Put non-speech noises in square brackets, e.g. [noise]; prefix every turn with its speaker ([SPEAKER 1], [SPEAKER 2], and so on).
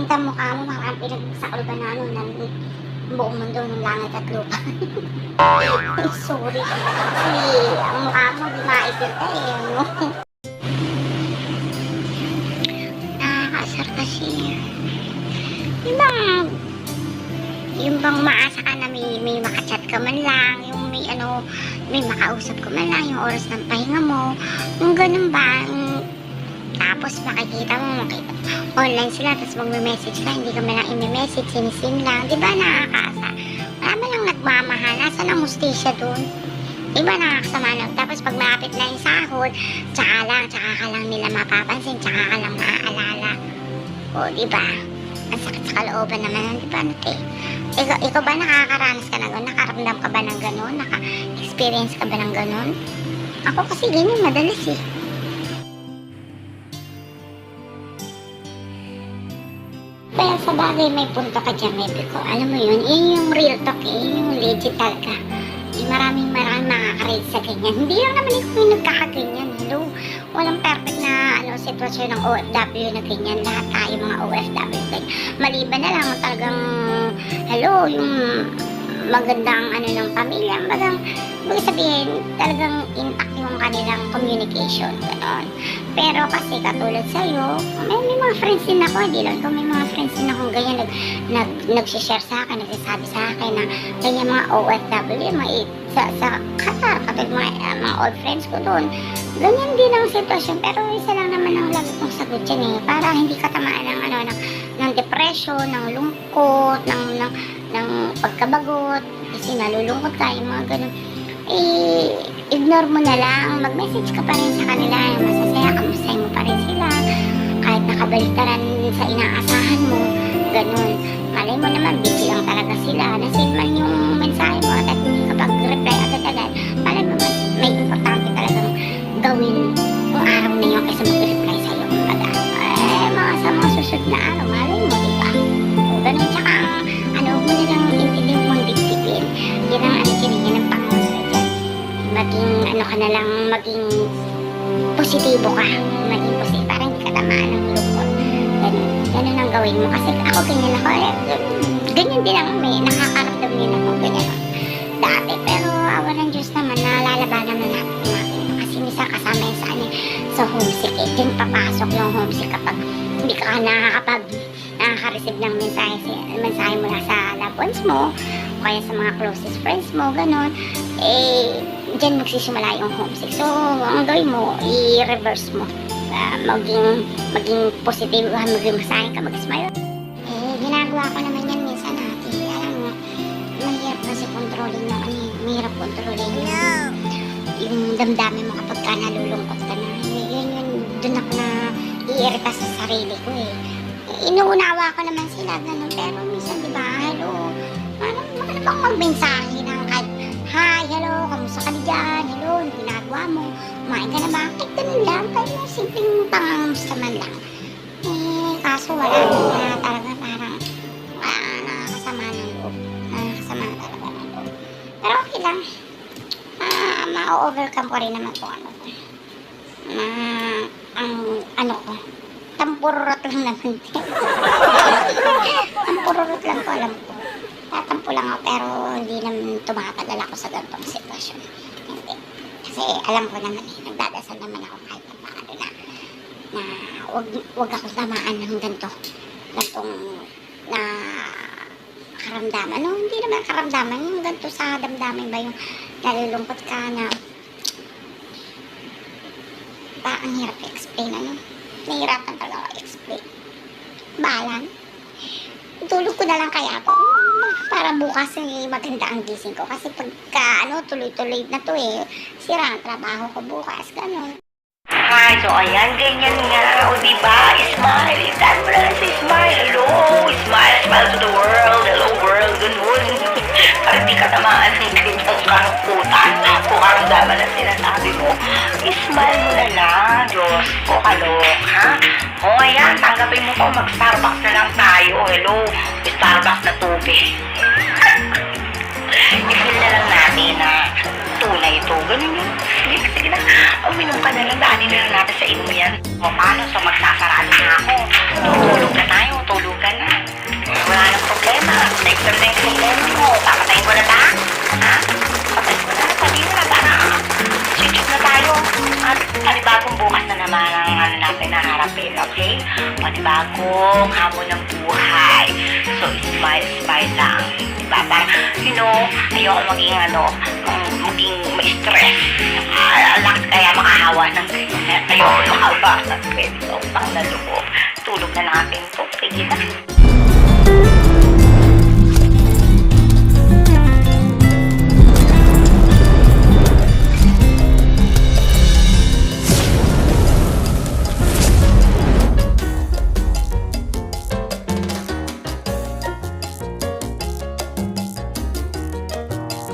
[SPEAKER 1] pinta mukha mo, parang pinagsakal ba na ano, ng buong mundo ng langit at lupa. [laughs] Ay, sorry. Kasi ang mukha mo, di maipinta eh. Ano? [laughs] Nakakasar kasi. Yung bang, yung bang maasa ka na may, may makachat ka man lang, yung may ano, may makausap ka man lang, yung oras ng pahinga mo, yung ganun ba, yung- tapos makikita mo, makita, online sila, tapos magme-message ka, hindi ka man lang imi-message, sinisim lang, di ba nakakaasa? Wala man lang nagmamahal, nasa ang hustisya dun? Di ba nakakasama lang? Tapos pag malapit na yung sahod, tsaka lang, tsaka ka lang nila mapapansin, tsaka ka lang maaalala. O, di ba? Ang sakit sa kalooban naman, di ba, Nate? Ikaw, ikaw ba nakakaranas ka na gano'n? Nakaramdam ka ba ng gano'n? Naka-experience ka ba ng gano'n? Ako kasi ganyan, madalas eh. Sa bagay may punto ka dyan, maybe ko. Alam mo yun, yun yung real talk eh, yun yung legit talaga. Eh, maraming maraming makaka-rate sa ganyan. Hindi lang naman ikaw yung nagkakaganyan. Hello, walang perfect na ano, sitwasyon ng OFW na ganyan. Lahat tayo mga OFW. Ganyan. Maliban na lang talagang, hello, yung magandang ano ng pamilya, magang, Ibig sabihin, talagang intact yung kanilang communication, gano'n. Pero kasi katulad sa'yo, may, may mga friends din ako, hindi lang ito, may mga friends din ako ganyan, nag, nag, nagsishare sa akin, nagsasabi sa akin na ganyan mga OFW, mga sa, sa Qatar, katulad mga, ah, mga old friends ko doon. Ganyan din ang sitwasyon, pero isa lang naman ang lagi kong sagot dyan eh, para hindi ka tamaan ng, ano, ng, ng depression, ng lungkot, ng, ng, ng pagkabagot, kasi nalulungkot yung mga ganun eh, ignore mo na lang. Mag-message ka pa rin sa kanila. Masasaya, kamustahin mo pa rin sila. Kahit nakabaliktaran sa inaasahan mo. Ganun. Malay mo naman, busy lang talaga sila. Nasave man yung mensahe mo at hindi ka pag-reply agad-agad. Malay mo, may importante talagang gawin kung araw na yun kaysa mag-reply sa'yo. Kumbaga, eh, mga sa mga susunod na araw, malay mo, maging ano ka na lang, maging positibo ka. Maging positibo, parang hindi ka tamaan ng lungkot. Ganun, ganun ang gawin mo. Kasi ako ganyan ako, eh, ganyan din ako, may nakakaramdam din ako, ganyan ako. Dati, pero awa ng Diyos naman, nalalabanan na natin yung akin. Kasi minsan kasama yun sa, ano, eh, sa homesick, eh. Diyan papasok yung homesick kapag hindi ka nakakapag nakaka-receive ng mensahe, mensahe mula sa loved ones mo, o kaya sa mga closest friends mo, ganon, eh, dyan magsisimula yung homesick. So, ang gawin mo, i-reverse mo. Ah, maging, maging positive ka, maging masahin ka, mag-smile. Eh, ginagawa ko naman yan minsan natin. Alam mo, mahirap kasi controlling ng ano eh, mahirap controlling yung, yung damdamin mo kapag ka nalulungkot ka na. Yun, yun, yun dun ako na iirita sa sarili ko eh. Inuunawa ko naman sila, ganun. Pero minsan, di ba, hello, ano, ano bang magmensahe kahit Hi, hello, kamusta ka dyan? Hello, ano ginagawa mo? Kumain ka na ba? Kahit ganun lang, kahit yung simpleng pangangamusta man lang. Eh, kaso wala na talaga parang wala nakakasama ng loob. Nakakasama talaga ng loob. Pero okay lang. Ah, ma-overcome ko rin naman kung ano. Na, ang ano ko, tampururot lang naman. [laughs] tampururot lang ko, alam ko lang ako pero hindi naman tumatagal ako sa ganitong sitwasyon. Hindi. Kasi alam ko naman eh, nagdadasal naman ako kahit pa paano na na wag, wag ako tamaan ng ganito. Gantong na karamdaman. No, hindi naman karamdaman. Yung ganito sa damdamin ba yung nalulungkot ka na pa ang hirap i-explain ano. Nahihirapan talaga ako i-explain. Balan. Tulog ko na lang kaya ako para bukas eh, maganda ang gising ko. Kasi pagka ano, tuloy-tuloy na to eh, sira ang trabaho ko bukas, gano'n.
[SPEAKER 2] Hi, so ayan, ganyan nga. O diba, smile. Mo lang si smile. Hello, smile, smile to the world. Hello world, ganun. Para di ka tamaan ng ganyang karuputan tama na sinasabi mo. Ismile mo na lang. Diyos ko, kalok, ha? O, oh, ayan, tanggapin mo ko. Mag-Starbucks na lang tayo. Hello, Starbucks na tubig. [laughs] I-feel na lang natin na tunay ito. Ganun yun. Sige, sige na. Uminom ka na lang. Daanin na lang natin sa inyo yan. O, paano? So, magsasaraan na ako. Tutulog na tayo. Tulog ka na. Wala nang problema. Next time na yung problema mo. Papatayin ko na ba? Ha? Papatayin ko na. Sabihin mo na tayo. At panibagong bukas na naman ang ano natin naharapin, okay? Panibagong hamon ng buhay. So, smile, smile lang. Diba? Para, you know, ayoko maging ano, maging ma-stress. Alak kaya makahawa ng ganyan. Ayoko makahawa ng ganyan. Pang nalubog. Tulog na lang ang pinto. Sige na.